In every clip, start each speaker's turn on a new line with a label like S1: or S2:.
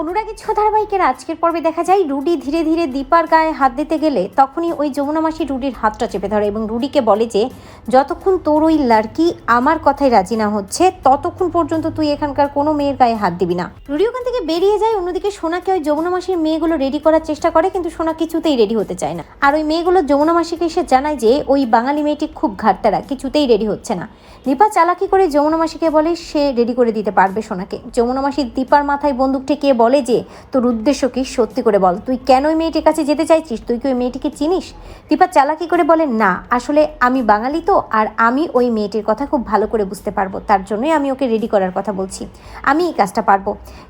S1: অনুরাগী ছ ধারাবাহিকের আজকের পর্বে দেখা যায়, রুডি ধীরে ধীরে দীপার গায়ে হাত দিতে গেলে তখনই ওই যমুনা মাসি রুডির হাতটা চেপে ধরে এবং রুডিকে বলে যে, যতক্ষণ তোর ওই লাড়কি আমার কথায় রাজি না হচ্ছে, ততক্ষণ পর্যন্ত তুই এখানকার কোনো মেয়ের গায়ে হাত দিবি না। রুডি ওখান থেকে বেরিয়ে যায়, অন্যদিকে সোনাকে ওই যমুনা মাসির মেয়েগুলো রেডি করার চেষ্টা করে, কিন্তু সোনা কিছুতেই রেডি হতে চায় না। আর ওই মেয়েগুলো যমুনা মাসিকে এসে জানায় যে, ওই বাঙালি মেয়েটি খুব ঘাটতারা কিছুতেই রেডি হচ্ছে না। দীপা চালাকি করে যমুনা মাসিকে বলে, সে রেডি করে দিতে পারবে সোনাকে। যমুনা মাসি দীপার মাথায় বন্দুক ঠেকিয়ে বলে যে, তোর উদ্দেশ্য কি? সত্যি করে বল। তুই কেন ওই মেয়েটির কাছে যেতে চাইছিস? তুই কি ওই মেয়েটিকে চিনিস? দীপা চালাকি করে বলে, না, আসলে আমি বাঙালি তো, আর আমি ওই মেয়েটির কথা খুব ভালো করে বুঝতে পারব। তার জন্যই আমি ওকে রেডি করার কথা বলছি। আমি এই কাজটা পারব।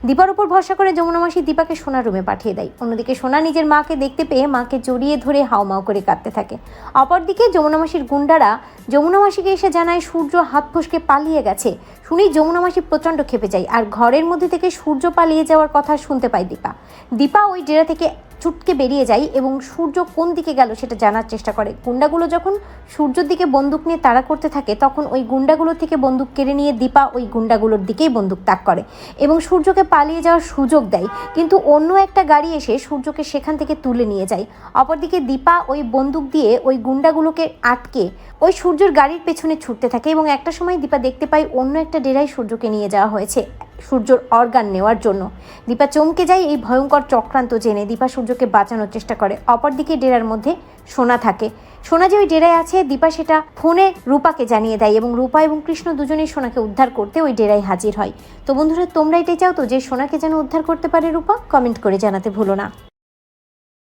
S1: দীপার উপর ভরসা করে যমুনা মাসি দীপাকে সোনার রুমে পাঠিয়ে দেয়। অন্যদিকে সোনা নিজের মাকে দেখতে পেয়ে মাকে জড়িয়ে ধরে হাওমাও করে কাঁদতে থাকে। অপরদিকে যমুনা মাসির গুন্ডারা যমুনা মাসিকে এসে জানায়, সূর্য হাত ফসকে পালিয়ে গেছে। শুনেই যমুনা মাসি প্রচণ্ড খেপে যায়, আর ঘরের মধ্যে থেকে সূর্য পালিয়ে যাওয়ার কথা শুনতে পায় দীপা। দীপা ওই ডেরা থেকে ছুটকে বেরিয়ে যায় এবং সূর্য কোন দিকে গেল সেটা জানার চেষ্টা করে। গুন্ডাগুলো যখন সূর্যর দিকে বন্দুক নিয়ে তাড়া করতে থাকে, তখন ওই গুন্ডাগুলো থেকে বন্দুক কেড়ে নিয়ে দীপা ওই গুন্ডাগুলোর দিকেই বন্দুক তাক করে এবং সূর্যকে পালিয়ে যাওয়ার সুযোগ দেয়। কিন্তু অন্য একটা গাড়ি এসে সূর্যকে সেখান থেকে তুলে নিয়ে যায়। অপরদিকে দীপা ওই বন্দুক দিয়ে ওই গুন্ডাগুলোকে আটকে ওই সূর্যের গাড়ির পেছনে ছুটতে থাকে এবং একটা সময় দীপা দেখতে পায় অন্য একটা ডেরায় সূর্যকে নিয়ে যাওয়া হয়েছে। সূর্যর অর্গান নেওয়ার জন্য। দীপা চমকে যায় এই ভয়ঙ্কর চক্রান্ত জেনে দীপা সূর্যকে বাঁচানোর চেষ্টা করে। অপরদিকে ডেরার মধ্যে সোনা থাকে। সোনা যে ওই ডেরায় আছে, দীপা সেটা ফোনে রূপাকে জানিয়ে দেয় এবং রূপা এবং কৃষ্ণ দুজনেই সোনাকে উদ্ধার করতে ওই ডেরায় হাজির হয়। তো বন্ধুরা, তোমরা এটাই চাও তো যে সোনাকে যেন উদ্ধার করতে পারে রূপা? কমেন্ট করে জানাতে ভুলো না।